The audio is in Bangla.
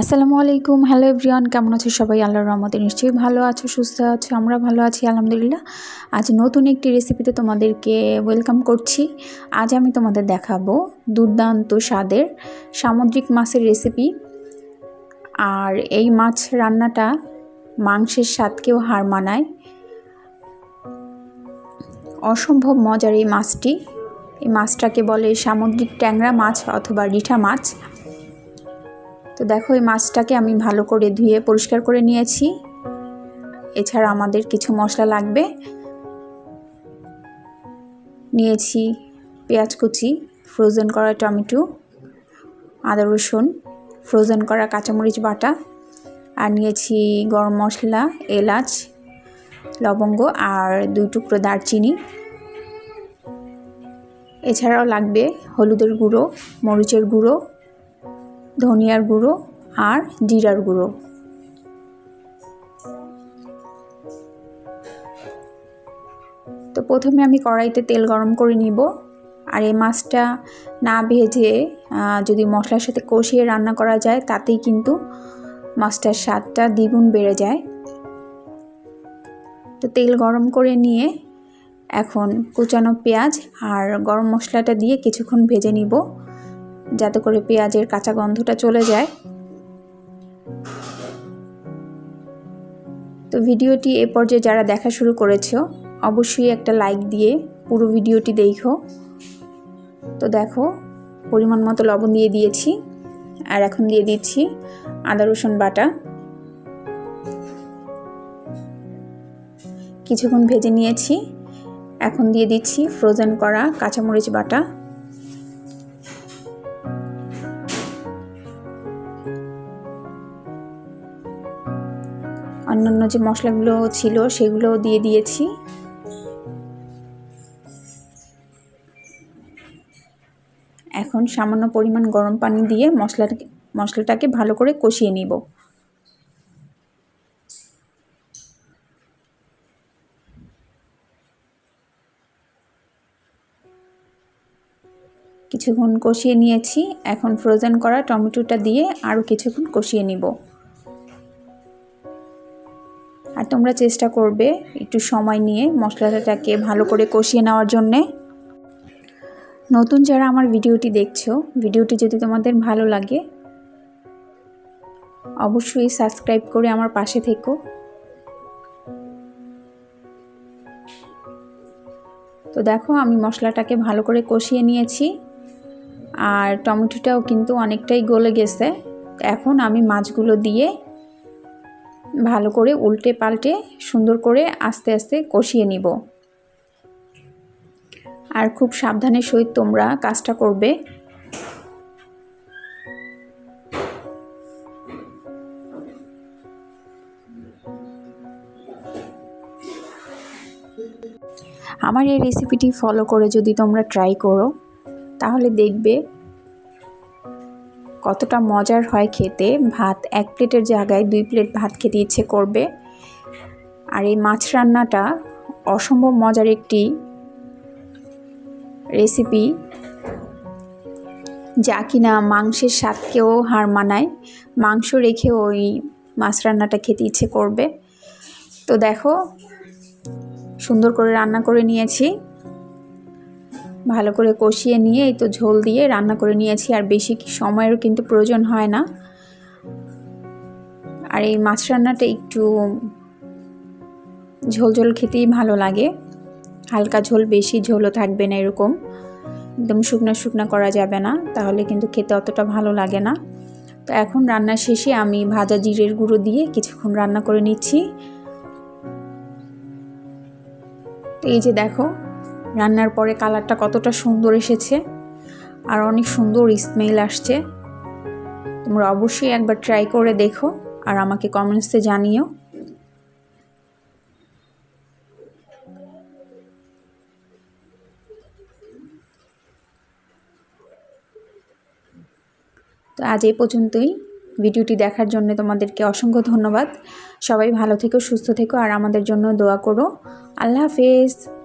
আসসালামু আলাইকুম। হ্যালো এভরিওয়ান কেমন আছো সবাই? আল্লাহর রহমতে নিশ্চয়ই ভালো আছো, সুস্থ আছো, আমরা ভালো আছি, আলহামদুলিল্লাহ। আজ নতুন একটি রেসিপিতে তোমাদেরকে ওয়েলকাম করছি। আজ আমি তোমাদের দেখাবো দুর্দান্ত স্বাদের সামুদ্রিক মাছের রেসিপি আর এই মাছ রান্নাটা মাংসের স্বাদকেও হার মানায়। অসম্ভব মজার এই মাছটি। এই মাছটাকে বলে সামুদ্রিক ট্যাংরা মাছ অথবা রিঠা মাছ। তো দেখো, এই মাছটাকে আমি ভালো করে ধুয়ে পরিষ্কার করে নিয়েছি। এছাড়া আমাদের কিছু মশলা লাগবে। নিয়েছি পেঁয়াজ কুচি ফ্রোজেন করা টমেটো, আদা রসুন ফ্রোজেন করা কাঁচামরিচ বাটা, আর নিয়েছি গরম মশলা, এলাচ, লবঙ্গ আর দুই টুকরো দারচিনি। এছাড়াও লাগবে হলুদের গুঁড়ো, মরিচের গুঁড়ো ধনিয়ার গুঁড়ো আর জিরার গুঁড়ো। তো প্রথমে আমি কড়াইতে তেল গরম করে নিব আর এই মাছটা না ভেজে যদি মশলার সাথে কষিয়ে রান্না করা যায়, তাতেই কিন্তু মাছটার স্বাদটা দ্বিগুণ বেড়ে যায়। তো তেল গরম করে নিয়ে এখন কুচানো পেঁয়াজ আর গরম মশলাটা দিয়ে কিছুক্ষণ ভেজে নিব। যাতে করে পেঁয়াজের কাঁচা গন্ধটা চলে যায়। তো ভিডিওটি এ পর্যায়ে যারা দেখা শুরু করেছ, অবশ্যই একটা লাইক দিয়ে পুরো ভিডিওটি দেখো। তো দেখো, পরিমাণ মতো লবণ দিয়ে দিয়েছি। আর এখন দিয়ে দিচ্ছি আদা, রসুন বাটা। কিছুক্ষণ ভেজে নিয়েছি। এখন দিয়ে দিচ্ছি ফ্রোজেন করা কাঁচামরিচ বাটা। অন্যান্য যে মশলাগুলো ছিল সেগুলো দিয়ে দিয়েছি। এখন সামান্য পরিমাণ গরম পানি দিয়ে মশলার মশলাটাকে ভালো করে কষিয়ে নিব। কিছুক্ষণ কষিয়ে নিয়েছি। এখন ফ্রোজেন করা টমেটোটা দিয়ে আরও কিছুক্ষণ কষিয়ে নিব। আর তোমরা চেষ্টা করবে একটু সময় নিয়ে মশলাটাকে ভালো করে কষিয়ে নেওয়ার জন্যে। নতুন যারা আমার ভিডিওটি দেখছ, ভিডিওটি যদি তোমাদের ভালো লাগে, অবশ্যই সাবস্ক্রাইব করে আমার পাশে থেকো। তো দেখো, আমি মশলাটাকে ভালো করে কষিয়ে নিয়েছি। আর টমেটোটাও কিন্তু অনেকটাই গলে গেছে। এখন আমি মাছগুলো দিয়ে ভালো করে উল্টে পাল্টে সুন্দর করে আস্তে আস্তে কষিয়ে নিব। আর খুব সাবধানের সহিত তোমরা কাজটা করবে। আমার এই রেসিপিটি ফলো করে যদি তোমরা ট্রাই করো, তাহলে দেখবে কতটা মজার হয় খেতে, ভাত এক প্লেটের জায়গায় দুই প্লেট ভাত খেতে ইচ্ছে করবে। আর এই মাছ রান্নাটা অসম্ভব মজার একটি রেসিপি যা কিনা মাংসের স্বাদকেও হার মানায়। মাংস রেখে ওই মাছ রান্নাটা খেতে ইচ্ছে করবে। তো দেখো, সুন্দর করে রান্না করে নিয়েছি। ভালো করে কষিয়ে নিয়ে এই তো ঝোল দিয়ে রান্না করে নিয়েছি। আর বেশি সময়েরও কিন্তু প্রয়োজন হয় না। আর এই মাছ রান্নাটা একটু ঝোল ঝোল খেতেই ভালো লাগে। হালকা ঝোল, বেশি ঝোলও থাকবে না এরকম। একদম শুকনো শুকনো করা যাবে না, তাহলে কিন্তু খেতে অতটা ভালো লাগে না। তো এখন রান্না শেষে আমি ভাজা জিরের গুঁড়ো দিয়ে কিছুক্ষণ রান্না করে নিচ্ছি। তো এই যে দেখো রান্নার পরে কালারটা কতটা সুন্দর এসেছে আর অনেক সুন্দর স্মেল আসছে। তোমরা অবশ্যই একবার ট্রাই করে দেখো আর আমাকে কমেন্টসে জানিও। তো আজ এই পর্যন্তই। ভিডিওটি দেখার জন্য তোমাদেরকে অসংখ্য ধন্যবাদ। সবাই ভালো থেকো, সুস্থ থেকো আর আমাদের জন্য দোয়া করো। আল্লাহ হাফেজ।